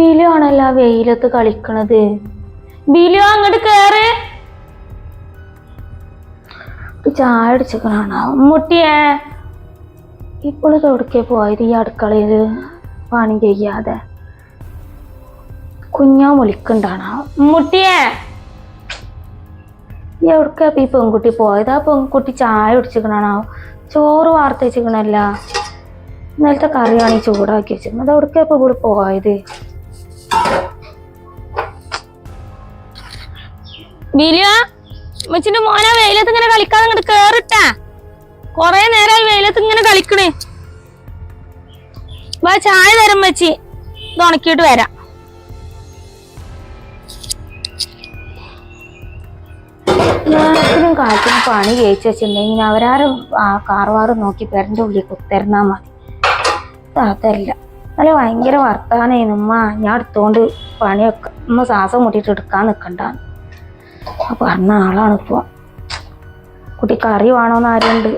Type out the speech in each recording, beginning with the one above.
ബിലു ആണല്ലോ വെയിലത്ത് കളിക്കണത്. ബിലു അങ്ങോട്ട് കേറ്. ചായ അടിച്ചിക്കണാണോ മുട്ടിയേ. ഇപ്പോൾ തൊടുക്കെ പോയത്? ഈ അടുക്കളയിൽ പണി ചെയ്യാതെ. കുഞ്ഞാ വിളിക്കണ്ടാണോ മുട്ടിയേ. എവിടേക്കാ ഈ പെൺകുട്ടി പോയത്? ആ പെൺകുട്ടി ചായ കുടിച്ചിക്കണാണോ ചോറ് വാർത്ത ഇന്നലത്തെ കറിയാണ് ഈ ചൂടാക്കി വെച്ചിരുന്നത് അത് എവിടേക്കാ ഇപ്പൊ ഇവിടെ പോയത്? മച്ചിന്റെ മോനെ വെയിലത്ത് ഇങ്ങനെ കളിക്കാതെ ഇങ്ങോട്ട് കേറിട്ടാ. കൊറേ നേരമായി വെയിലത്ത് ഇങ്ങനെ കളിക്കണേ. വാ ചായ തരം വെച്ചി ഇത് ഉണക്കിയിട്ട് വരാം. കാറ്റും പണി കഴിച്ചു വെച്ചിട്ടുണ്ടെങ്കിൽ അവരാരും ആ കാർവാറ് നോക്കി പെരന്റെ ഉള്ളിൽ കുത്തിരുന്നാൽ മതി. അതല്ല നല്ല ഭയങ്കര വർത്താനായിരുന്നു ഉമ്മ. ഞാൻ എടുത്തോണ്ട് പണിയൊക്കെ ഉമ്മ ശ്വാസം മുട്ടിയിട്ട് എടുക്കാൻ നിൽക്കണ്ടാന്ന് ആ പറഞ്ഞ ആളാണ് ഇപ്പൊ. കുട്ടി കറി വേണോന്ന് ആരുണ്ട്?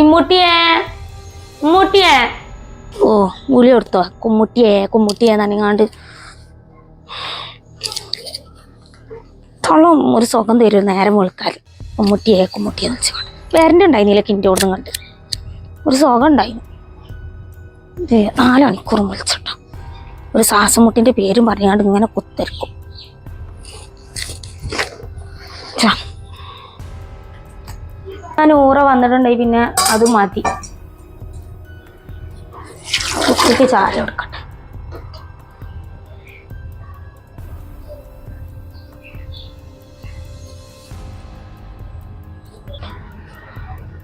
ഇമ്മുട്ടിയേ ഇമ്മൂട്ടിയേ. ഓ ഉലി കൊടുത്തോ. കുമ്മുട്ടിയേ കുമ്മുട്ടിയേ നനങ്ങാണ്ട് തൊള്ളം ഒരു സുഖം തരും നേരം വെളുക്കാൽ കുമ്മുട്ടിയേ കുമ്മുട്ടിയെന്ന് വെച്ചുകൊണ്ട് വേറെ ഉണ്ടായിരുന്നില്ല കിന്റെ ഓടും കണ്ട് ഒരു സുഖം ഉണ്ടായി നാല് മണിക്കൂറും വിളിച്ചിട്ടോ. ഒരു സാസമുട്ടിന്റെ പേരും പറഞ്ഞാണ്ട് ഇങ്ങനെ കുത്തിരിക്കും. ഞാൻ ഊറ വന്നിട്ടുണ്ടെങ്കിൽ പിന്നെ അത് മതി. കുട്ടിക്ക് ചായ കൊടുക്കട്ടെ.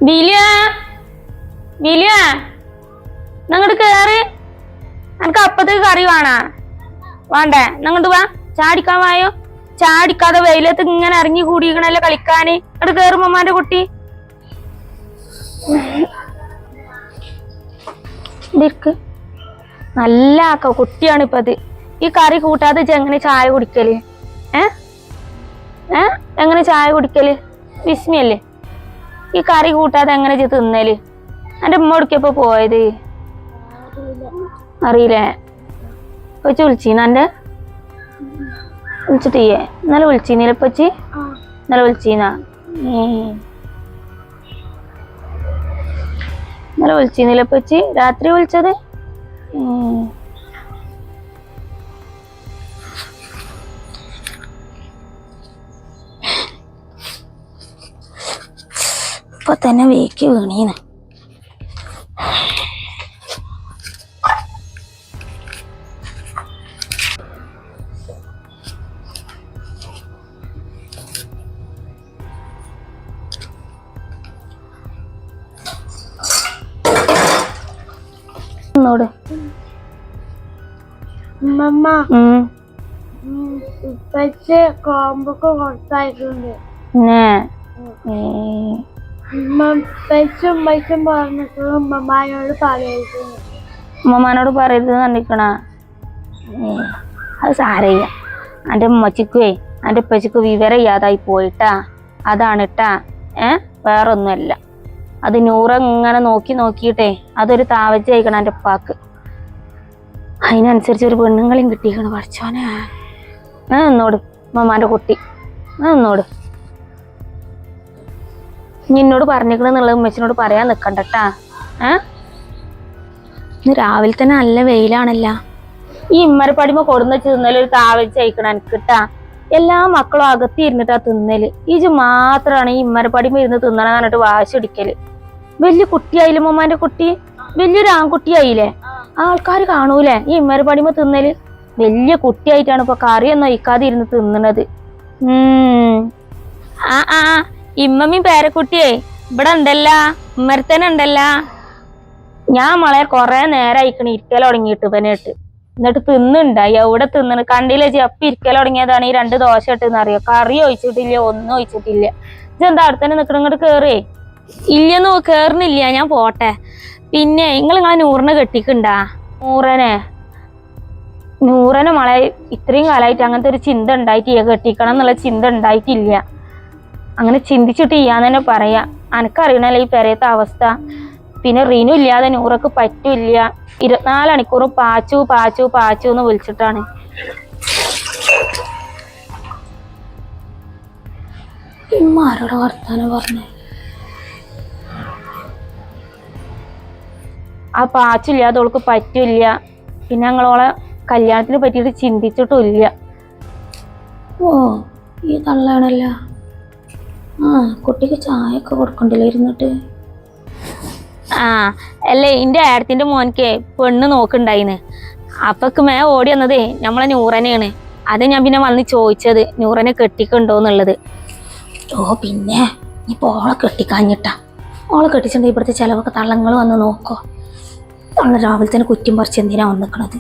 ബിലിയ. ബിലിയ നിങ്ങോട്ട് കേറ്. എനിക്ക് അപ്പത്തേക്ക് കറി വേണാ. വേണ്ടേ? നിങ്ങോട്ട് വാ. ചാടിക്കാൻ വായോ? ചാടിക്കാതെ വെയിലത്ത് ഇങ്ങനെ ഇറങ്ങി കൂടിയിരിക്കണല്ലോ കളിക്കാന്? അവിടെ കേറുമ്മമാന്റെ കുട്ടി. നല്ല ആക്ക കുട്ടിയാണ് ഇപ്പൊ അത് ഈ കറി കൂട്ടാതെ എങ്ങനെ ചായ കുടിക്കൽ? ഏ? ഏ? എങ്ങനെ ചായ കുടിക്കൽ? വിസ്മിയല്ലേ? ഈ കറി കൂട്ടാതെ എങ്ങനെ തിന്നൽ? എന്റെ ഉമ്മ എടുക്കപ്പോ പോയത്? അറിയില്ലേ. വെച്ച് വിളിച്ചീന എന്റെ? വിളിച്ചിട്ടീയേ ഇന്നലെ വിളിച്ചീനില്ല പച്ചി ഇന്നലെ വിളിച്ചീന? ഇന്നലെ വിളിച്ചീനില്ല പച്ചി രാത്രി വിളിച്ചത്. ഇപ്പൊ തന്നെ വേക്ക് വീണീന് ഇപ്പച്ച് കോമ്പൊക്കെ കൊടുത്തായിട്ടുണ്ട്. ഉമ്മമാനോട് പറയരുത് കണ്ടിക്കണ അത് സാരയ്യ എന്റെ ഉമ്മച്ചിക്കുവേ എന്റെ ഉപ്പച്ചിക്ക് വിവരം ഇല്ലാതായി പോയിട്ടാ. അതാണ് ഇട്ടാ ഏ വേറൊന്നുമല്ല. അത് നൂറ് ഇങ്ങനെ നോക്കി നോക്കിയിട്ടേ അതൊരു താവച്ച അയക്കണം എന്റെ ഉപ്പാക്ക്. അതിനനുസരിച്ച് ഒരു പെണ്ണുങ്ങളെയും കിട്ടിയിരിക്കണം പഠിച്ചോനെ ഞാൻ നിന്നോട് ഉമ്മമാന്റെ കുട്ടി. ഞാൻ നിന്നോട്. ഇനി എന്നോട് പറഞ്ഞിക്കണെന്നുള്ളത് ഉമ്മച്ചിനോട് പറയാൻ നിൽക്കണ്ടട്ടാ ഏ? ഇന്ന് രാവിലെ തന്നെ നല്ല വെയിലാണല്ല. ഈ ഇമ്മരപ്പടിമ കൊടുന്ന തിന്നൽ ഒരു താവച്ച് അയക്കണം എനിക്കിട്ടാ എല്ലാ മക്കളും അകത്തി ഇരുന്നിട്ടാ തിന്നൽ. ഈ മാത്രമാണ് ഈ ഇമ്മരപ്പടിമ ഇരുന്ന് തിന്നണം പറഞ്ഞിട്ട് വാശി പിടിക്കൽ. വലിയ കുട്ടിയായില്ലേ ഉമ്മാന്റെ കുട്ടി? വലിയൊരു ആൺകുട്ടിയായില്ലേ? ആൾക്കാർ കാണൂലേ? ഈ ഇമ്മരപ്പടിമ തിന്നൽ? വലിയ കുട്ടിയായിട്ടാണ് ഇപ്പൊ കറിയൊന്നും ഒഴിക്കാതെ ഇരുന്ന് തിന്നണത്. ആ ആ ഇമ്മമ്മി പേരക്കുട്ടിയേ ഇവിടെ ഉണ്ടല്ല? ഉമ്മരത്തന്നെ ഉണ്ടല്ല? ഞാൻ മളെ കൊറേ നേരം അയക്കണ ഇരിക്കൽ തുടങ്ങിയിട്ട് ഇവനായിട്ട്. എന്നിട്ട് തിന്നുണ്ടായി. എവിടെ തിന്നണ്. കണ്ടില്ല ചപ്പി ഇരിക്കൽ തുടങ്ങിയതാണ്. ഈ രണ്ട് ദോശ ഇട്ടെന്ന് അറിയോ? കറി ഒഴിച്ചിട്ടില്ല ഒന്നും ഒഴിച്ചിട്ടില്ല. ഇതെന്താ അടുത്തന്നെ തന്നെ നിക്കണ? ഇങ്ങോട്ട് കേറേ. ഇല്ലെന്ന് കേറുന്നില്ല ഞാൻ പോട്ടെ. പിന്നെ നിങ്ങൾ നിങ്ങളെ നൂറിനെ കെട്ടിക്കണ്ടാ? നൂറനെ? നൂറനെ മളെ ഇത്രയും കാലമായിട്ട് അങ്ങനത്തെ ഒരു ചിന്ത ഉണ്ടായിട്ടില്ല കെട്ടിക്കണം എന്നുള്ള ചിന്ത ഉണ്ടായിട്ടില്ല. അങ്ങനെ ചിന്തിച്ചിട്ട് ചെയ്യാന്ന് തന്നെ പറയാ. അനക്കറിയണല്ലോ ഈ പെരയത്തെ അവസ്ഥ? പിന്നെ റീനു ഇല്ലാതെ നൂറക്ക് പറ്റൂല ഇരുപത്തിനാല് മണിക്കൂർ പാച്ചു പാച്ചു പാച്ചു എന്ന് വിളിച്ചിട്ടാണ്. ഇമ്മാരോടെ വർത്താനം പറഞ്ഞു. ആ പാച്ചില്ല അതോൾക്ക് പറ്റില്ല. പിന്നെ ഞങ്ങളോളെ കല്യാണത്തിനെ പറ്റിയിട്ട് ചിന്തിച്ചിട്ടുമില്ല. ഓ ഈ തള്ളാണല്ല ആ കുട്ടിക്ക് ചായ ഒക്കെ കൊടുക്കണ്ടല്ലേ ഇരുന്നിട്ട്? ആ അല്ലേ എന്റെ ഏടത്തിന്റെ മോൻക്ക് പെണ്ണ് നോക്കുണ്ടായിന്ന് അപ്പക്ക് മേ ഓടി വന്നതേ നമ്മളെ നൂറനെയാണ്. അത് ഞാൻ പിന്നെ വന്ന് ചോദിച്ചത് നൂറനെ കെട്ടിക്കുണ്ടോ എന്നുള്ളത്. ഓ പിന്നെ. ഇപ്പൊ ഓളെ കെട്ടിക്കാഞ്ഞിട്ടാ. ഓളെ കെട്ടിച്ചിട്ടുണ്ടെങ്കിൽ ഇവിടുത്തെ ചിലവൊക്കെ തള്ളങ്ങൾ വന്ന് നോക്കോ. തള്ള രാവിലെ തന്നെ കുറ്റം പറിച്ച് എന്തിനാ വന്നിക്കണത്?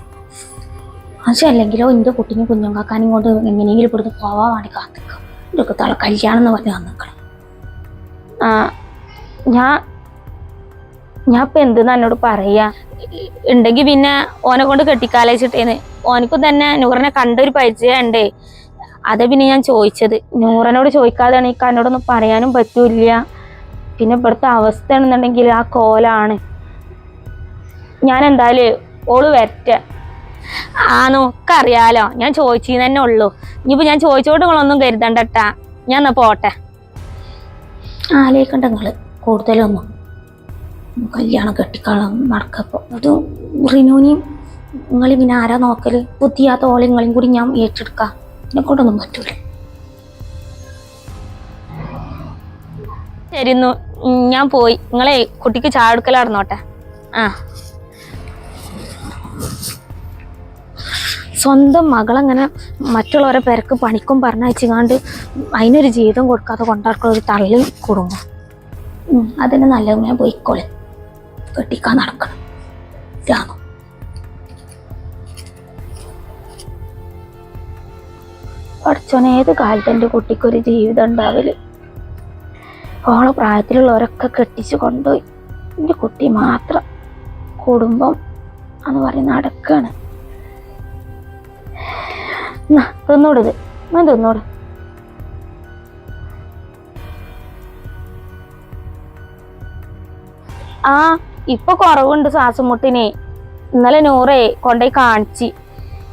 പക്ഷെ അല്ലെങ്കിലോ എന്റെ കുട്ടിനെ കുഞ്ഞുങ്ങാക്കാനും കൊണ്ട് എങ്ങനെയെങ്കിലും ഇവിടുന്ന് പോവാൻ വേണ്ടി കാത്തിക്കും. ഇതൊക്കെ തള കല്യാണം എന്ന് പറഞ്ഞ് വന്നിക്കണം. ഞാൻ ഞാൻ ഇപ്പൊ എന്തെന്ന് എന്നോട് പറയാ? ഉണ്ടെങ്കിൽ പിന്നെ ഓനെ കൊണ്ട് കെട്ടിക്കാലച്ചിട്ടേന്ന് ഓനക്കും തന്നെ നൂറിനെ കണ്ടൊരു പരിചയം ഉണ്ടേ അതെ പിന്നെ ഞാൻ ചോദിച്ചത് നൂറനോട് ചോദിക്കാതെയാണ് ഈ എന്നോടൊന്നും പറയാനും പറ്റൂല പിന്നെ ഇവിടുത്തെ അവസ്ഥ ആണെന്നുണ്ടെങ്കിൽ ആ കോലാണ്. ഞാൻ എന്തായാലും ഓൾ വരട്ടെ. ആ നോക്കറിയാലോ ഞാൻ ചോദിച്ചെന്ന് തന്നെ ഉള്ളൂ. ഇനിയിപ്പോ ഞാൻ ചോദിച്ചോട്ട് നിങ്ങളൊന്നും കരുതണ്ടട്ടാ. ഞാൻ എന്നാ പോട്ടെ. ആലോചിക്കണ്ട നിങ്ങൾ. കൂടുതലൊന്നും. കല്യാണം കെട്ടിക്കാളും നടക്കപ്പോ അത് റിനൂനിയും നിങ്ങൾ പിന്നെ ആരാ നോക്കൽ? ബുദ്ധിയാത്ത ഓളെ നിങ്ങളെയും കൂടി ഞാൻ ഏറ്റെടുക്കാം. എന്നെ കൊണ്ടൊന്നും പറ്റൂല. ശരി ഞാൻ പോയി. നിങ്ങളെ കുട്ടിക്ക് ചായ ആ. സ്വന്തം മകളങ്ങനെ മറ്റുള്ളവരെ പേർക്ക് പണിക്കും പറഞ്ഞയച്ചുകാണ്ട് അതിനൊരു ജീവിതം കൊടുക്കാതെ കൊണ്ടാക്കുന്ന ഒരു തള്ളി കുടുംബം. അതിന് നല്ല ഞാൻ പോയിക്കോളെ. കെട്ടിക്കാൻ നടക്കണം. ഇതാണോ. പഠിച്ചോനെ ഏത് കാലത്ത് എന്റെ കുട്ടിക്കൊരു ജീവിതം ഉണ്ടാവൽ? ഓളെ പ്രായത്തിലുള്ളവരൊക്കെ കെട്ടിച്ചു കൊണ്ടുപോയി. എന്റെ കുട്ടി മാത്രം കുടുംബം എന്ന് പറയുന്ന അടക്കാണ് തിന്നോടത് ഞാൻ തിന്നോട്. ആ ഇപ്പൊ കുറവുണ്ട് ശ്വാസമുട്ടിനെ ഇന്നലെ നൂറേ കൊണ്ടുപോയി കാണിച്ച്.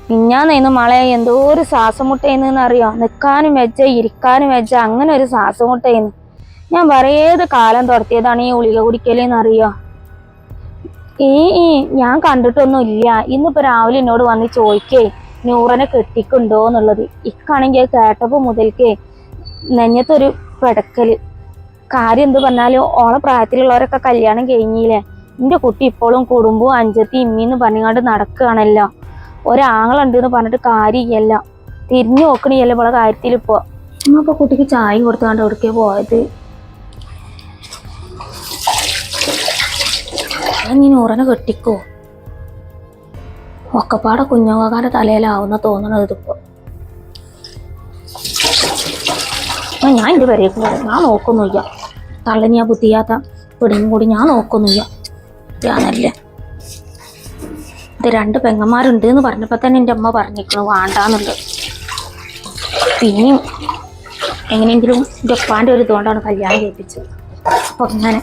മിഞ്ഞാന്നേന്ന് മളെ എന്തോ ഒരു ശ്വാസമുട്ടേന്ന് അറിയോ? നിൽക്കാനും വെച്ച ഇരിക്കാനും വെച്ച അങ്ങനെ ഒരു ശ്വാസമുട്ടേന്ന് ഞാൻ പറയേത് കാലം തുറത്തിയതാണ് ഈ ഉളിക കുടിക്കലേന്ന് അറിയോ? ഈ ഞാൻ കണ്ടിട്ടൊന്നും ഇല്ല ഇന്നിപ്പോ രാവിലെ എന്നോട് വന്ന് ചോദിക്കേ. നൂറനെ കെട്ടിക്കുണ്ടോ എന്നുള്ളത്. ഇക്കാണെങ്കിൽ കേട്ടപ്പോൾ കേട്ടപ്പോ മുതൽക്കേ നെഞ്ഞത്തൊരു പെടക്കൽ. കാര്യം എന്ത് പറഞ്ഞാലും ഓളെ പ്രായത്തിലുള്ളവരൊക്കെ കല്യാണം കഴിഞ്ഞില്ലേ? എന്റെ കുട്ടി ഇപ്പോഴും കുടുംബവും അഞ്ചത്തി ഇമ്മിന്ന് പറഞ്ഞുകൊണ്ട് നടക്കുകയാണല്ലോ. ഒരാങ്ങളുണ്ട് എന്ന് പറഞ്ഞിട്ട് കാര്യമില്ല. തിരിഞ്ഞു നോക്കണില്ല ഇവളെ കാര്യത്തിൽ ഇപ്പോൾ ഇപ്പോൾ കുട്ടിക്ക് ചായ കൊടുത്തുകൊണ്ട് എവിടേക്കേ പോയത്? നീ നൂറനെ കെട്ടിക്കോ. ഒക്കപ്പാടെ കുഞ്ഞുങ്ങക്കാരുടെ തലയിലാവുന്ന തോന്നണത് ഇതിപ്പോ. ഞാൻ ഞാൻ എന്റെ പറയും ഞാൻ നോക്കൊന്നുമില്ല തള്ളി ഞാൻ ബുദ്ധിയാത്ത പിടിയും കൂടി ഞാൻ നോക്കൊന്നുമില്ല ഞാനല്ലേ ഇത് രണ്ട് പെങ്ങന്മാരുണ്ട് എന്ന് പറഞ്ഞപ്പോ തന്നെ എന്റെ അമ്മ പറഞ്ഞിരിക്കണു വേണ്ടാന്നുള്ളത് പിന്നെയും എങ്ങനെയെങ്കിലും എന്റെ ഉപ്പാന്റെ ഒരു ഇതുകൊണ്ടാണ് കല്യാണം ചെയ്യിപ്പിച്ചത് അപ്പൊ അങ്ങനെ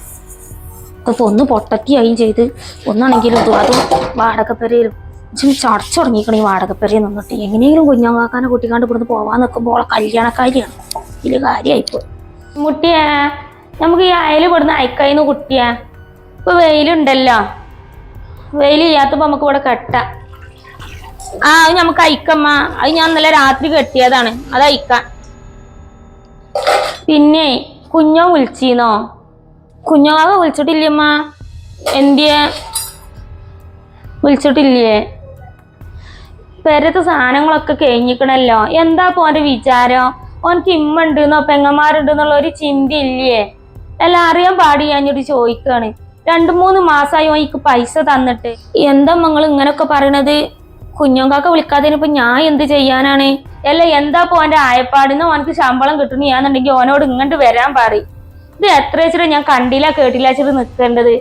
ഇപ്പൊ ഒന്ന് പൊട്ടത്തിയായും ചെയ്ത് ഒന്നാണെങ്കിലും അതും വാടകപ്പെരയിലും ചടച്ചുടങ്ങിക്കണ ഈ വാടകപ്പെരയിൽ നിന്നിട്ട്. എങ്ങനെയെങ്കിലും കുഞ്ഞുങ്ങാക്കാനെ കുട്ടിക്കാണ്ട് ഇവിടുന്ന് പോവാൻ നിൽക്കുമ്പോൾ ഓളെ കല്യാണക്കാരിയാണ്. ഇതിൽ കാര്യമായിപ്പോയി മുട്ടിയേ നമുക്ക് ഈ അയൽ ഇവിടുന്ന് അയക്കായിന്ന് കുട്ടിയാ. ഇപ്പൊ വെയിലുണ്ടല്ലോ. വെയിൽ ചെയ്യാത്തപ്പോ നമുക്ക് ഇവിടെ കെട്ടാം. ആ അത് നമുക്ക് അയക്കമ്മ. അത് ഞാൻ നല്ല രാത്രി കെട്ടിയതാണ്. അത് അയക്കാം. പിന്നെ കുഞ്ഞോ വിളിച്ചീന്നോ? കുഞ്ഞോക വിളിച്ചിട്ടില്ലമ്മ? എന്തിയെ? വിളിച്ചിട്ടില്ലേ? പെരത്തെ സാധനങ്ങളൊക്കെ കഴിഞ്ഞിക്കണല്ലോ. എന്താ പോന്റെ വിചാരം? ഓനക്ക് ഇമ്മ ഉണ്ടെന്നോ പെങ്ങന്മാരുണ്ടെന്നുള്ള ഒരു ചിന്ത ഇല്ലേ എല്ലാം അറിയാൻ പാടി ഞാനൊരു ചോദിക്കാണ്. രണ്ടു മൂന്ന് മാസമായി ഓനിക്ക് പൈസ തന്നിട്ട്. എന്താ മങ്ങൾ ഇങ്ങനൊക്കെ പറയണത്? കുഞ്ഞോങ്കാക്ക വിളിക്കാതിനിപ്പോ ഞാൻ എന്ത് ചെയ്യാനാണ്? അല്ല എന്താ പോന്റെ ആയപ്പാടിന്ന് ഓനക്ക് ശമ്പളം കിട്ടണിയാന്നുണ്ടെങ്കിൽ ഓനോട് ഇങ്ങോട്ട് വരാൻ പറയും. ഇത് എത്ര വെച്ചിട്ട് ഞാൻ കണ്ടില്ല കേട്ടില്ല വെച്ചിട്ട് നിൽക്കേണ്ടത്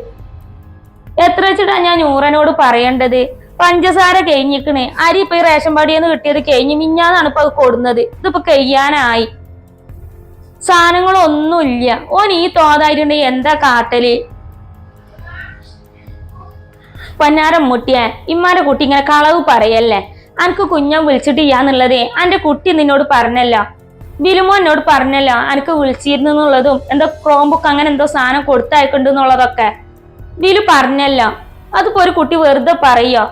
എത്ര വെച്ചിട്ടാ ഞാൻ നൂറനോട് പറയേണ്ടത്? പഞ്ചസാര കഴിഞ്ഞിക്കണേ അരി ഇപ്പൊ ഈ റേഷൻ പാടിയെന്ന് കിട്ടിയത് കഴിഞ്ഞ് മിഞ്ഞാന്നാണ് ഇപ്പൊ അത് കൊടുന്നത്. ഇതിപ്പോ കഴിയാനായി. സാധനങ്ങളൊന്നുമില്ല. ഓൻ ഈ തോതായിട്ടുണ്ടെങ്കിൽ എന്താ കാട്ടൽ? പൊന്നാരം മുട്ടിയ ഇമ്മാന്റെ കുട്ടി ഇങ്ങനെ കളവ് പറയല്ലേ? അനക്ക് കുഞ്ഞൻ വിളിച്ചിട്ട് ഇയാന്നുള്ളതേ അന്റെ കുട്ടി നിന്നോട് പറഞ്ഞല്ലോ. ബിലുമോ എന്നോട് പറഞ്ഞല്ലോ അനക്ക് വിളിച്ചിരുന്നു എന്നുള്ളതും എന്തോ ക്രോംബുക്ക് അങ്ങനെ എന്തോ സാധനം കൊടുത്തയക്കുന്നുണ്ട് എന്നുള്ളതൊക്കെ. ബിലു പറഞ്ഞല്ലോ. അതിപ്പോ ഒരു കുട്ടി വെറുതെ പറയോ?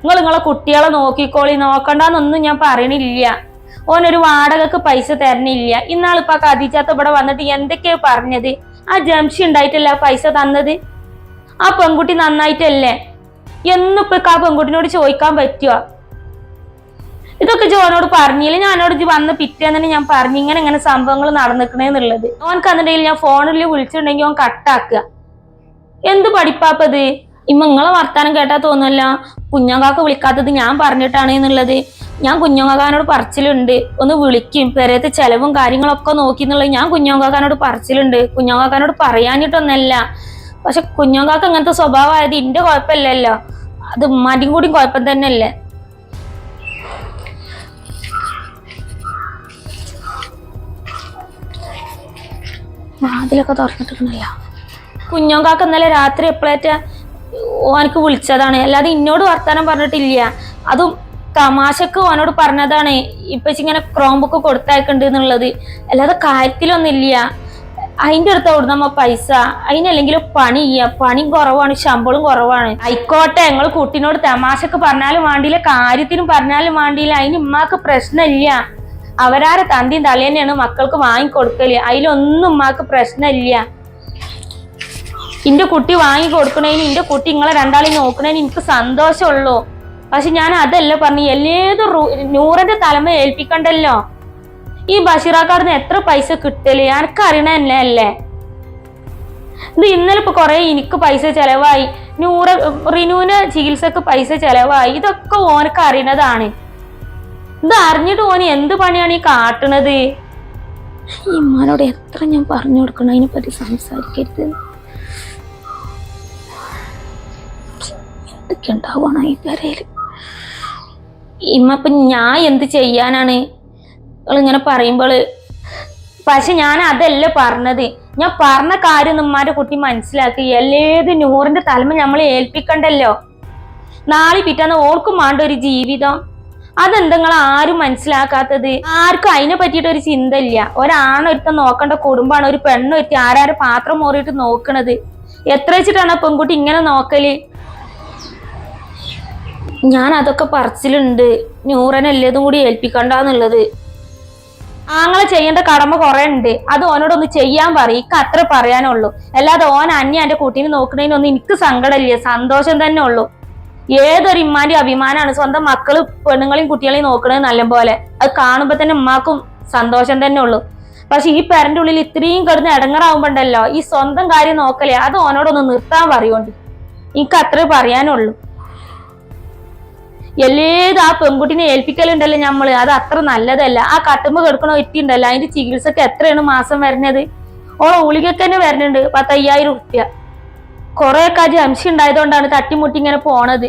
നിങ്ങൾ നിങ്ങളെ കുട്ടികളെ നോക്കിക്കോളി നോക്കണ്ടെന്നൊന്നും ഞാൻ പറയണില്ല. ഓനൊരു വാടകക്ക് പൈസ തരണില്ല. ഇന്നാളിപ്പോ ആ കതിച്ചാത്ത ഇവിടെ വന്നിട്ട് എന്തൊക്കെയാ പറഞ്ഞത്? ആ ജംഷി ഉണ്ടായിട്ടല്ല പൈസ തന്നത്? ആ പെൺകുട്ടി നന്നായിട്ടല്ലേ? എന്നിപ്പോ ആ പെൺകുട്ടിനോട് ചോദിക്കാൻ പറ്റുമോ ഇതൊക്കെ ജോനോട് പറഞ്ഞില്ല? ഞാനോട് ഇജ്ജ് വന്ന് പിറ്റേന്നെ ഞാൻ പറഞ്ഞു ഇങ്ങനെ ഇങ്ങനെ സംഭവങ്ങൾ നടന്നിക്കണേന്നുള്ളത് ഓൻ അതിനിടയിൽ ഞാൻ ഫോണിൽ വിളിച്ചിട്ടുണ്ടെങ്കിൽ ഓൻ കട്ടാക്കുക എന്ത് പഠിപ്പാപ്പത്? ഇമ്മ നിങ്ങളെ വർത്താനം കേട്ടാ തോന്നുമല്ല കുഞ്ഞങ്കാക്ക് വിളിക്കാത്തത് ഞാൻ പറഞ്ഞിട്ടാണ് എന്നുള്ളത്. ഞാൻ കുഞ്ഞങ്കാക്കാനോട് പറച്ചിലുണ്ട്. ഒന്ന് വിളിക്കും. പെരയത്തെ ചെലവും കാര്യങ്ങളൊക്കെ നോക്കി എന്നുള്ളത് ഞാൻ കുഞ്ഞങ്കാക്കാനോട് പറച്ചിലുണ്ട്. കുഞ്ഞങ്കാക്കാനോട് പറയാനിട്ടൊന്നല്ല പക്ഷെ കുഞ്ഞോങ്കാക്ക് അങ്ങനത്തെ സ്വഭാവമായത് ഇന്റെ കുഴപ്പമില്ലല്ലോ അത് ഉമ്മാന്റെയും കൂടി കുഴപ്പം തന്നെയല്ലേ? വാതിലൊക്കെ തുറന്നിട്ടില്ല കുഞ്ഞോങ്കാക്ക് ഇന്നലെ രാത്രി എപ്പോഴേറ്റ ഓനക്ക് വിളിച്ചതാണ്. അല്ലാതെ ഇന്നോട് വർത്താനം പറഞ്ഞിട്ടില്ല. അതും തമാശക്ക് ഓനോട് പറഞ്ഞതാണ്. ഇപ്പൊ ഇങ്ങനെ ക്രോം ബുക്ക് കൊടുത്തയക്കണ്ട് എന്നുള്ളത്. അല്ലാതെ കാര്യത്തിലൊന്നുമില്ല. അതിന്റെ അടുത്ത് അവിടുന്ന് പൈസ അതിനല്ലെങ്കിൽ പണി ചെയ്യുക. പണി കുറവാണ് ശമ്പളം കുറവാണ്. ആയിക്കോട്ടെ ഞങ്ങൾ കുട്ടീനോട് തമാശക്ക് പറഞ്ഞാലും വേണ്ടിയില്ല കാര്യത്തിനും പറഞ്ഞാലും വേണ്ടിയില്ല. അതിന് ഉമ്മാക്ക് പ്രശ്നമില്ല. അവരാരെ തന്തിയും തലേന്നെയാണ് മക്കൾക്ക് വാങ്ങിക്കൊടുക്കൽ. അതിലൊന്നും ഉമ്മാക്ക് പ്രശ്നമില്ല. എന്റെ കുട്ടി വാങ്ങി കൊടുക്കണേന് എന്റെ കുട്ടി നിങ്ങളെ രണ്ടാളെയും നോക്കണേന് എനിക്ക് സന്തോഷമുള്ളൂ. പക്ഷെ ഞാൻ അതല്ല പറഞ്ഞു ഏത് നൂറിന്റെ തലമ ഏൽപ്പിക്കണ്ടല്ലോ. ഈ ബഷീറാക്കാർന്ന് എത്ര പൈസ കിട്ടൽ? എനിക്ക് തന്നെ അല്ലേ? ഇത് ഇന്നലെ ഇപ്പൊ കൊറേ എനിക്ക് പൈസ ചെലവായി. നൂറ് റിനുവിന് ചികിത്സക്ക് പൈസ ചെലവായി. ഇതൊക്കെ ഓനക്ക് അറിയണതാണ്. ഇത് അറിഞ്ഞിട്ട് ഓന് എന്ത് പണിയാണ് ഈ കാട്ടണത്? ഈ ഉമ്മാനോട് എത്ര ഞാൻ പറഞ്ഞു കൊടുക്കണം? അതിനെ പറ്റി സംസാരിക്കരുത്. എന്തൊക്കെ ഉണ്ടാവണം ഈ പെരയിൽ ഇമ്മ ഞാൻ എന്ത് ചെയ്യാനാണ്? ഇങ്ങനെ പറയുമ്പോൾ പക്ഷെ ഞാൻ അതല്ല പറഞ്ഞത്. ഞാൻ പറഞ്ഞ കാര്യം നിമ്മാന്റെ കുട്ടി മനസ്സിലാക്കി. എല്ലേത് നൂറിന്റെ തലമ നമ്മൾ ഏൽപ്പിക്കണ്ടല്ലോ? നാളെ പിറ്റാന്ന് ഓർക്കും വേണ്ട ഒരു ജീവിതം. അതെന്താ ആരും മനസ്സിലാക്കാത്തത്? ആർക്കും അതിനെ പറ്റിയിട്ട് ഒരു ചിന്ത ഇല്ല ഒരാണൊരുത്തൻ നോക്കേണ്ട കുടുംബമാണ്. ഒരു പെണ്ണൊരുത്തി ആരാരും പാത്രം മോറിയിട്ട് നോക്കണത്? എത്ര വെച്ചിട്ടാണ് പെൺകുട്ടി ഇങ്ങനെ നോക്കൽ? ഞാൻ അതൊക്കെ പറച്ചിലുണ്ട് നൂറനല്ലേതും കൂടി ഏൽപ്പിക്കണ്ടെന്നുള്ളത്. ആങ്ങളെ ചെയ്യേണ്ട കടമ കുറെ ഉണ്ട് അത് ഓനോടൊന്ന് ചെയ്യാൻ പറയും ഇക്ക് അത്ര പറയാനുള്ളൂ. അല്ലാതെ ഓൻ അന്യ എന്റെ കുട്ടീനെ നോക്കണതിനൊന്നും എനിക്ക് സങ്കടമില്ല. സന്തോഷം തന്നെ ഉള്ളൂ. ഏതൊരു ഇമ്മാന്റെ അഭിമാനമാണ് സ്വന്തം മക്കൾ പെണ്ണുങ്ങളെയും കുട്ടികളെയും നോക്കണത് നല്ല പോലെ. അത് കാണുമ്പോ തന്നെ ഉമ്മാക്കും സന്തോഷം തന്നെ ഉള്ളൂ. പക്ഷെ ഈ പെരന്റെ ഉള്ളിൽ ഇത്രയും കിടന്ന് ഇടങ്ങറാവുമ്പോണ്ടല്ലോ ഈ സ്വന്തം കാര്യം നോക്കലേ അത് ഓനോടൊന്ന് നിർത്താൻ പറയുകൊണ്ട് എനിക്ക് അത്രേ പറയാനുള്ളൂ. എല്ലേത് ആ പെൺകുട്ടിനെ ഏൽപ്പിക്കലുണ്ടല്ലോ നമ്മൾ അത് അത്ര നല്ലതല്ല. ആ കട്ടുമ്പ് കിടക്കണ എത്തിണ്ടല്ലോ അതിന്റെ ചികിത്സക്ക് എത്രയാണ് മാസം വരുന്നത്? ഓളെ ഉളികക്ക് തന്നെ വരുന്നുണ്ട്. പത്തയ്യായിരം റുപ്യ കൊറേ ആ ജംഷി ഉണ്ടായതുകൊണ്ടാണ് തട്ടിമുട്ടി ഇങ്ങനെ പോണത്.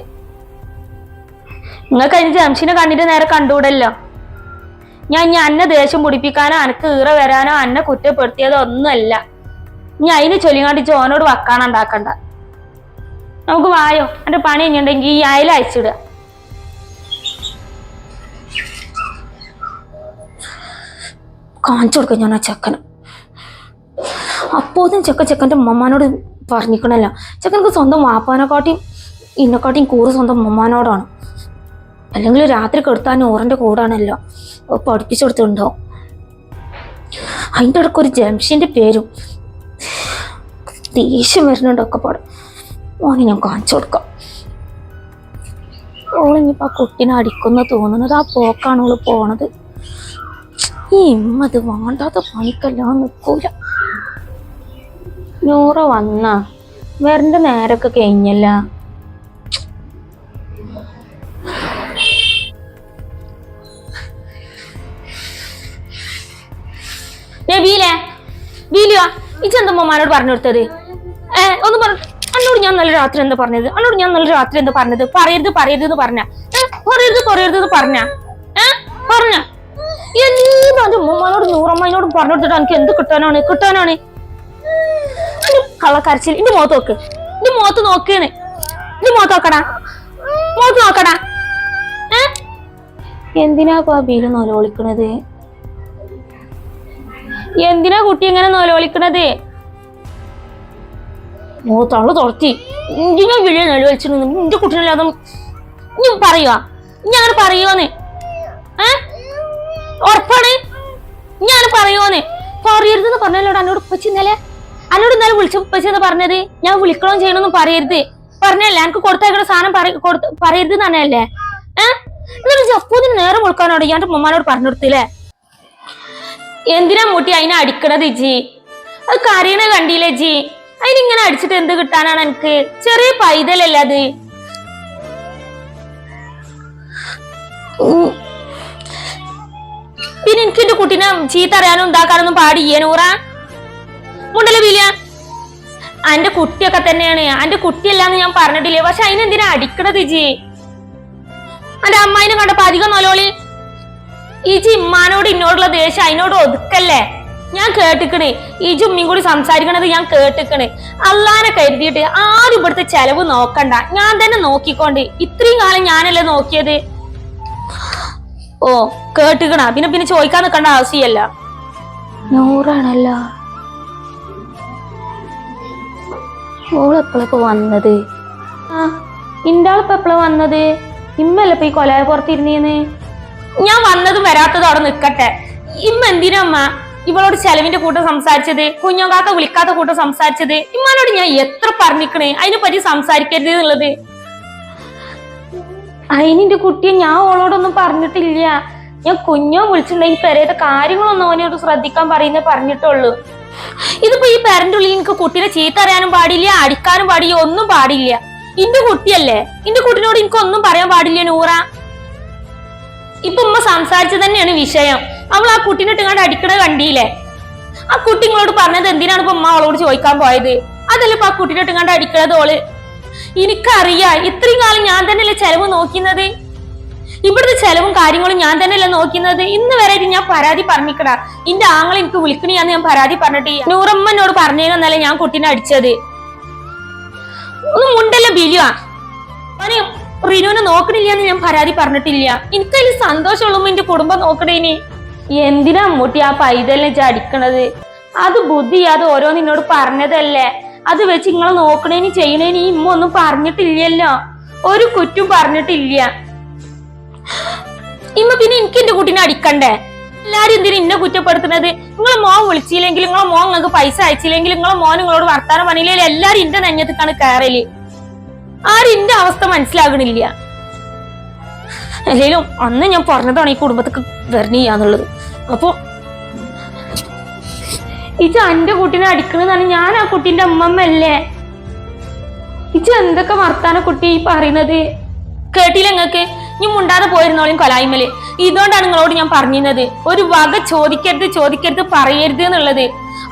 നിങ്ങൾക്ക് അതിന് ജംഷിനെ കണ്ടിട്ട് നേരെ കണ്ടുകൂടല്ലോ? ഞാൻ ഇനി അന്നെ ദേഷ്യം പിടിപ്പിക്കാനോ അനക്ക് ഈറ വരാനോ അന്നെ കുറ്റപ്പെടുത്തിയതോ ഒന്നുമല്ല. ഇനി അതിന് ചൊല്ലിങ്ങാണ്ടിച്ച് ഓനോട് വക്കാനുണ്ടാക്കണ്ട നമുക്ക് വായോ. എന്റെ പണി കഴിഞ്ഞിട്ടുണ്ടെങ്കിൽ ഈ അയൽ അയച്ചിടുക. കാണിച്ചു കൊടുക്കും ഞാൻ ആ ചെക്കന്. അപ്പോഴും ചെക്കൻ ചെക്കന്റെ ഉമ്മമാനോട് പറഞ്ഞിക്കണല്ല ചെക്കനക്ക് സ്വന്തം വാപ്പാനെക്കാട്ടിയും ഇന്നെക്കാട്ടിയും കൂറ് സ്വന്തം ഉമ്മമാനോടാണ്. അല്ലെങ്കിൽ രാത്രി കെടുത്താൻ ഓറിന്റെ കൂടാണല്ലോ. പഠിപ്പിച്ചു കൊടുത്തിട്ടുണ്ടോ? അതിന്റെ ഇടയ്ക്ക് ഒരു ജംഷിന്റെ പേരും ദേഷ്യം വരുന്നുണ്ടൊക്കെ പാടും. ഓനെ ഞാൻ കാണിച്ചു കൊടുക്കാം. ഓളിനിപ്പോൾ ആ കുട്ടീനെ അടിക്കുന്ന തോന്നുന്നത് ആ പോക്കാണ് ഓൾ പോണത്. ഈ ഇമ്മത് വേണ്ടാത്ത പണിക്കെല്ലാം നിൽക്കൂല നൂറ വന്ന. വരണ്ട നേരൊക്കെ കഴിഞ്ഞല്ല. ോട് പറഞ്ഞു കൊടുത്തത്? ഏ ഒന്ന് പറഞ്ഞു അന്നോട് ഞാൻ നല്ല രാത്രി എന്താ പറഞ്ഞത്? അന്നോട് ഞാൻ നല്ല രാത്രി എന്താ പറഞ്ഞത്? പറയരുത് പറയരുത് എന്ന് പറഞ്ഞ. പറയരുത് പറയരുത് എന്ന് പറഞ്ഞ. ഏ പറഞ്ഞ. എല്ലാം എന്റെ ഉമ്മമാനോട് നൂറമ്മനോടും പറഞ്ഞു കൊടുത്തിട്ട് എനിക്ക് എന്ത് കിട്ടാനാണ്? കിട്ടാനാണ്? എന്റെ കള്ളക്കരച്ചിൽ. എന്റെ മുഖത്ത് നോക്ക്. എന്റെ മുഖത്ത് നോക്കേണ്. എന്റെ മുഖത്ത് നോക്കടാ. മുഖത്ത് നോക്കടാ? എന്തിനാ ഇപ്പൊ നോലോളിക്കണത്? എന്തിനാ കുട്ടി എങ്ങനെ നോലോളിക്കണത്? മൂത്തള്ളു തുറത്തി. ഇങ്ങനെ വിളിയ നൊലോളിച്ചിരുന്നു നിന്റെ കുട്ടീനല്ലാതെ ഇനി പറയുക ഇനി അങ്ങനെ പറയുവോന്ന്? ഏ? ഉറപ്പാണ്. ഞാൻ പറയുവോന്ന്? പറയരുതെന്ന് പറഞ്ഞല്ലോട് എന്നോട് ഉപ്പച്ചി ഇന്നലെ? എന്നോട് ഇന്നലെ വിളിച്ച ഉപ്പച്ചി എന്ന് പറഞ്ഞത്? ഞാൻ വിളിക്കണോന്ന് ചെയ്യണമെന്ന് പറയരുത്. പറഞ്ഞല്ലേ എനിക്ക് കൊടുത്തേക്കുന്ന സാധനം പറയരുത് തന്നെയല്ലേ ഏഹ് ജഫൂദിന് നേരെ വിളിക്കാനോട് ഞാൻ ഉമ്മമാനോട് പറഞ്ഞു കൊടുത്തില്ലേ എന്തിനാ മുട്ടി അതിനെ അടിക്കണത് ജി അത് കരയണ കണ്ടില്ലേ ജി അതിനിങ്ങനെ അടിച്ചിട്ട് എന്ത് കിട്ടാനാണ് എനിക്ക് ചെറിയ പൈതലല്ലേ അത്. പിന്നെ എനിക്ക് എന്റെ കുട്ടീനെ ചീത്ത അറിയാനും ഉണ്ടാക്കാനൊന്നും പാടിയ്യേ നൂറ? മുണ്ടല്ലോ ബീലിയ. അന്റെ കുട്ടിയൊക്കെ തന്നെയാണ്. അന്റെ കുട്ടിയല്ലാന്ന് ഞാൻ പറഞ്ഞിട്ടില്ലേ. പക്ഷെ അതിനെന്തിനാ അടിക്കണത് ഇജി അന്റെ അമ്മായിനെ കണ്ടപ്പോ അധികം നല്ലോളി. ഇജി ഇമ്മാനോട് ഇന്നോടുള്ള ദേഷ്യം അതിനോട് ഒതുക്കല്ലേ? ഞാൻ കേട്ടിക്കണേ. ഈ ജുമ്മിയും കൂടി സംസാരിക്കണത് ഞാൻ കേട്ടിക്കണേ. അള്ളാനെ കരുതിയിട്ട് ആരും ഇവിടുത്തെ ചെലവ് നോക്കണ്ട. ഞാൻ തന്നെ നോക്കിക്കോണ്ട്. ഇത്രയും കാലം ഞാനല്ലേ നോക്കിയത്? ഓ കേട്ടിക്കണ. പിന്നെ പിന്നെ ചോദിക്കാൻ നിൽക്കേണ്ട ആവശ്യമല്ല. നൂറാണല്ലോ. ഓളെപ്പോഴൊക്കെ വന്നത്? ആ ഇന്റെ ആളിപ്പോ എപ്പോഴാ വന്നത്? ഇമ്മല്ല ഇപ്പൊ ഈ കൊലയെ പുറത്തിരുന്നീന്ന്? ഞാൻ വന്നതും വരാത്തതും അവിടെ നിക്കട്ടെ. ഇമ്മ എന്തിനമ്മ ഇവളോട് ചെലവിന്റെ കൂട്ടം സംസാരിച്ചത്? കുഞ്ഞോങ്കാക്ക വിളിക്കാത്ത കൂട്ടം സംസാരിച്ചത്? ഇമ്മാനോട് ഞാൻ എത്ര പറഞ്ഞിക്കണേ? അതിനെ പറ്റി സംസാരിക്കരുത് എന്നുള്ളത്. അതിനിന്റെ കുട്ടിയെ ഞാൻ ഓളോടൊന്നും പറഞ്ഞിട്ടില്ല. ഞാൻ കുഞ്ഞോ വിളിച്ചിട്ടുണ്ടെങ്കിൽ പെരയത്തെ കാര്യങ്ങളൊന്നും അവനോട് ശ്രദ്ധിക്കാൻ പറയുന്നേ പറഞ്ഞിട്ടുള്ളൂ. ഇതിപ്പോ ഈ പേരന്റെ ഉള്ളിൽ എനിക്ക് കുട്ടീനെ ചീത്ത അറിയാനും പാടില്ല അടിക്കാനും പാടില്ല ഒന്നും പാടില്ല. ഇന്റെ കുട്ടിയല്ലേ? ഇന്റെ കുട്ടിനോട് എനിക്ക് ഒന്നും പറയാൻ പാടില്ല നൂറ. ഇപ്പൊ ഉമ്മ സംസാരിച്ചു തന്നെയാണ് വിഷയം. അവൾ ആ കുട്ടീനെ ഇട്ടുകൊണ്ട് അടിക്കണ കണ്ടില്ലേ? ആ കുട്ടി പറഞ്ഞത് എന്തിനാണ് ഇപ്പൊ ഉമ്മ അവളോട് ചോദിക്കാൻ പോയത്? അതല്ലേ ഇപ്പൊ ആ കുട്ടീനെ ഇട്ടുകൊണ്ട് അടിക്കണത് ഓൾ? എനിക്കറിയാം ഇത്രയും കാലം ഞാൻ തന്നെയല്ലേ ചെലവ് നോക്കുന്നത്. ഇവിടുത്തെ ചെലവും കാര്യങ്ങളും ഞാൻ തന്നെയല്ലേ നോക്കുന്നത്. ഇന്ന് വരെ ഞാൻ പരാതി പറഞ്ഞിക്കടാ. എന്റെ ആങ്ങളെ എനിക്ക് വിളിക്കണിയാന്ന് ഞാൻ പരാതി പറഞ്ഞിട്ട് നൂറമ്മനോട് പറഞ്ഞേന്നല്ലേ ഞാൻ കുട്ടീനെ അടിച്ചത്. ഒന്ന് മുണ്ടല്ല ബിലിയാ അവന് റിനുവിനെ നോക്കണില്ലാന്ന് ഞാൻ പരാതി പറഞ്ഞിട്ടില്ല. എനിക്കതിൽ സന്തോഷമുള്ള എന്റെ കുടുംബം നോക്കണേനി. എന്തിനാ അമ്മൂട്ടി ആ പൈതലിനെ ചടിക്കണത് അത് ബുദ്ധി അത് ഓരോ നിന്നോട് പറഞ്ഞതല്ലേ? അത് വെച്ച് നിങ്ങളെ നോക്കണേനി ചെയ്യണേനി ഈ ഇമ്മ ഒന്നും പറഞ്ഞിട്ടില്ലല്ലോ. ഒരു കുറ്റും പറഞ്ഞിട്ടില്ല. ഇമ്മ പിന്നെ എനിക്ക് എന്റെ കുട്ടീനെ അടിക്കണ്ടേ? എല്ലാരും എന്തിനും ഇന്നെ കുറ്റപ്പെടുത്തുന്നത്? നിങ്ങളെ മോൻ വിളിച്ചില്ലെങ്കിൽ നിങ്ങളെ മോൻ നിങ്ങൾക്ക് പൈസ അയച്ചില്ലെങ്കിൽ നിങ്ങളെ മോൻ നിങ്ങളോട് വർത്താനം പണിയില്ലെങ്കിൽ എല്ലാരും ഇന്റെ നെഞ്ഞത്തേക്കാണ് കയറൽ ആരും ഇന്റെ അവസ്ഥ മനസ്സിലാകണില്ല. അല്ലെങ്കിലും അന്ന് ഞാൻ പറഞ്ഞതാണ് ഈ കുടുംബത്തേക്ക് വരണീയാന്നുള്ളത് അപ്പൊ ഇച്ച എന്റെ കുട്ടീനെ അടിക്കണെന്നാണ് ഞാൻ ആ കുട്ടീന്റെ അമ്മമ്മല്ലേ ഇച്ച എന്തൊക്കെ വർത്താന കുട്ടി ഈ പറയുന്നത്? കേട്ടില്ല നിങ്ങക്ക് ഞാൻ മുണ്ടാതെ പോയിരുന്നോളും കൊലായ്മൽ. ഇതുകൊണ്ടാണ് നിങ്ങളോട് ഞാൻ പറഞ്ഞിരുന്നത്. ഒരു വക ചോദിക്കരുത് ചോദിക്കരുത് പറയരുത് എന്നുള്ളത്.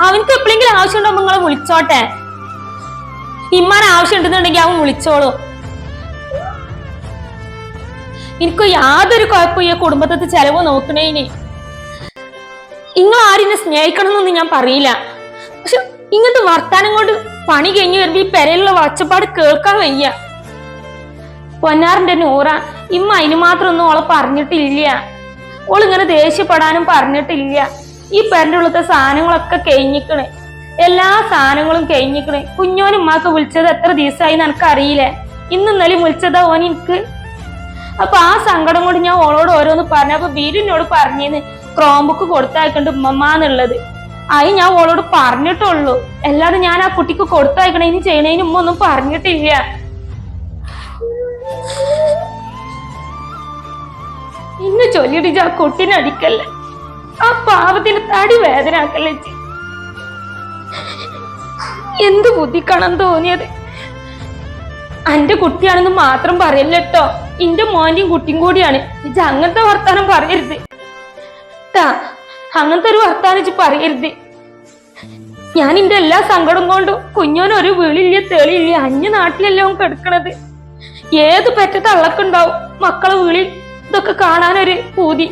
അവനക്ക് എപ്പോഴെങ്കിലും ആവശ്യമുണ്ടാകുമ്പോ നിങ്ങളെ വിളിച്ചോട്ടെ. ഇമ്മാൻ ആവശ്യം ഉണ്ടെന്നുണ്ടെങ്കിൽ അവൻ വിളിച്ചോളൂ. എനിക്ക് യാതൊരു കുഴപ്പമില്ല കുടുംബത്തെ ചെലവ് നോക്കണേന്. നിങ്ങൾ ആരിനെ സ്നേഹിക്കണം എന്നൊന്നും ഞാൻ പറയില്ല. പക്ഷെ ഇങ്ങനത്തെ വർത്താനം കൊണ്ട് പണി കഴിഞ്ഞു വരുമ്പോ ഈ പെരയിലുള്ള വച്ചപ്പാട് കേൾക്കാൻ വയ്യ. പൊന്നാറിന്റെ നൂറ ഇമ്മ അതിന് മാത്രം ഒന്നും ഓളെ പറഞ്ഞിട്ടില്ല. ഓൾ ഇങ്ങനെ ദേഷ്യപ്പെടാനും പറഞ്ഞിട്ടില്ല. ഈ പെരന്റെ ഉള്ളത്തെ സാധനങ്ങളൊക്കെ കഴിഞ്ഞിക്കണ്. എല്ലാ സാധനങ്ങളും കഴിഞ്ഞിക്കണ്. കുഞ്ഞോനും ഉമ്മാക്ക് വിളിച്ചത് എത്ര ദിവസമായി എനിക്ക് അറിയില്ലേ ഇന്ന് ഇന്നലെ വിളിച്ചതാ ഓൻ എനിക്ക്. അപ്പൊ ആ സങ്കടം കൊണ്ട് ഞാൻ ഓളോട് ഓരോന്ന് പറഞ്ഞു അപ്പൊ വീരുനോട് പറഞ്ഞേന്ന്. ക്രോംബുക്ക് കൊടുത്തയക്കണ്ട് ഉമ്മമ്മാന്നുള്ളത്. അത് ഞാൻ ഓളോട് പറഞ്ഞിട്ടുള്ളൂ. അല്ലാതെ ഞാൻ ആ കുട്ടിക്ക് കൊടുത്തയക്കണേന് ചെയ്യണേന് ഉമ്മ ഒന്നും പറഞ്ഞിട്ടില്ല. ഇന്ന് ചൊല്ലിടിച്ച് ആ കുട്ടിനെ അടിക്കല്ലേ? ആ പാവത്തിന് തടി വേദന ആക്കല്ലേ ചി. എന്ത് ബുദ്ധിക്കണം തോന്നിയത്? എന്റെ കുട്ടിയാണെന്ന് മാത്രം പറയല്ലോ ഇന്റെ മോന്റെയും കുട്ടിയും കൂടിയാണ്. ഇജ്ജ് അങ്ങനത്തെ വർത്താനം പറയരുത്. ട്ടാ. അങ്ങനത്തെ ഒരു വർത്താനം ഇജ്ജ് പറയരുത്. ഞാൻ എന്റെ എല്ലാ സങ്കടം കൊണ്ടും കുഞ്ഞോനൊരു വീളില്ല തെളിയില്ല. അന്യ നാട്ടിലല്ലേ അവൻ കിടക്കണത്. ഏത് പെറ്റ തള്ളക്കുണ്ടാവും മക്കളെ വിളി. ഇതൊക്കെ കാണാനൊരു പൂതി.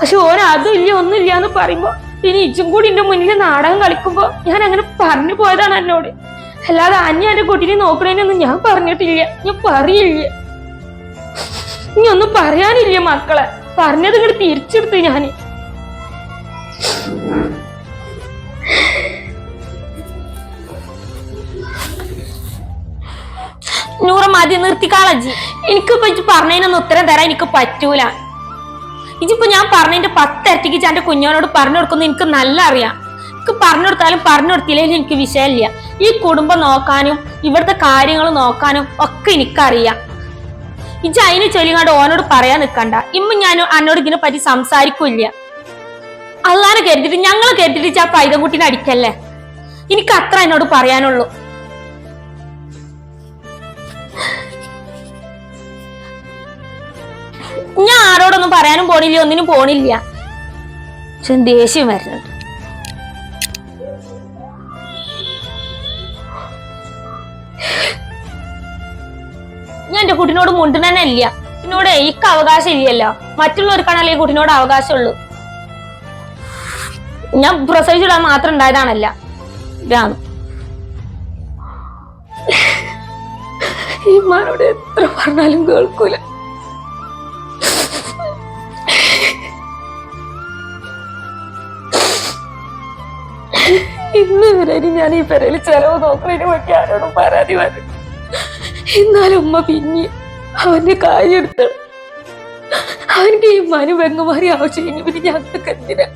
പക്ഷെ ഓൻ അതും ഇല്ല ഒന്നും ഇല്ല എന്ന് പറയുമ്പോ ഇനി ഇച്ചും കൂടി എന്റെ മുന്നിൽ നാടകം കളിക്കുമ്പോ ഞാൻ അങ്ങനെ പറഞ്ഞു പോയതാണ് എന്നോട് അല്ലാതെ അന്യ എന്റെ കുട്ടീനെ നോക്കണേനൊന്നും ഞാൻ പറഞ്ഞിട്ടില്ല. ഞാൻ പറയില്ല. ഇനി ഒന്നും പറയാനില്ല മക്കളെ. പറഞ്ഞത് ഇങ്ങോട്ട് തിരിച്ചെടുത്ത് ഞാൻ. നൂറ മതി നിർത്തിക്കാളജി എനിക്കിപ്പോ ഇജ്ജ് പറഞ്ഞതിനൊന്നും ഉത്തരം തരാൻ എനിക്ക് പറ്റൂല. ഇജിപ്പോ ഞാൻ പറഞ്ഞതിന്റെ പത്തിരട്ടിക്ക് എന്റെ കുഞ്ഞോനോട് പറഞ്ഞു കൊടുക്കുന്നത് എനിക്ക് നല്ല അറിയാം. എനിക്ക് പറഞ്ഞു കൊടുത്താലും പറഞ്ഞു കൊടുത്തില്ലെങ്കിലും എനിക്ക് വിഷയമില്ല. ഈ കുടുംബം നോക്കാനും ഇവിടുത്തെ കാര്യങ്ങൾ നോക്കാനും ഒക്കെ എനിക്കറിയാം. ഇജ് അതിന് ചൊല്ലിങ്ങാണ്ട് ഓനോട് പറയാൻ നിൽക്കണ്ട ഇമ്മ ഞാൻ അന്നോട് ഇതിനെ പറ്റി സംസാരിക്കില്ല. അള്ളാനെ കരുതിട്ട് ഞങ്ങൾ കരുതിട്ട് ആ പൈതൻകുട്ടിനെ അടിക്കല്ലേ? എനിക്ക് അത്ര എന്നോട് പറയാനുള്ളൂ. പോണില്ല ഒന്നിനും പോണില്ല. ദേഷ്യം വരുന്നുണ്ട്. ഞാൻ എന്റെ കുട്ടിനോട് മുണ്ടുന്നതന്നെ ഇല്ല എന്നോട് എനിക്ക് അവകാശം ഇല്ലല്ലോ. മറ്റുള്ളവർക്കാണല്ലേ ഈ കുട്ടിനോട് അവകാശമുള്ളൂ. ഞാൻ പ്രസവിച്ചിടാൻ മാത്രം ഉണ്ടായതാണല്ല. ഇതാണ്. ഈ മാനോട് എത്ര പറഞ്ഞാലും കേൾക്കൂല. ഇന്ന് ഇനി ഞാൻ ഈ പെരയിൽ ചെലവ് നോക്കുന്നതിനെ ആരോടും പരാതി വരും എന്നാലും ഉമ്മ പിന്നെ അവന്റെ കാര്യം അവൻക്ക് ഈ മനു പെങ്ങുമാരി ആവശ്യം ഞങ്ങൾക്ക് എന്തിനാ?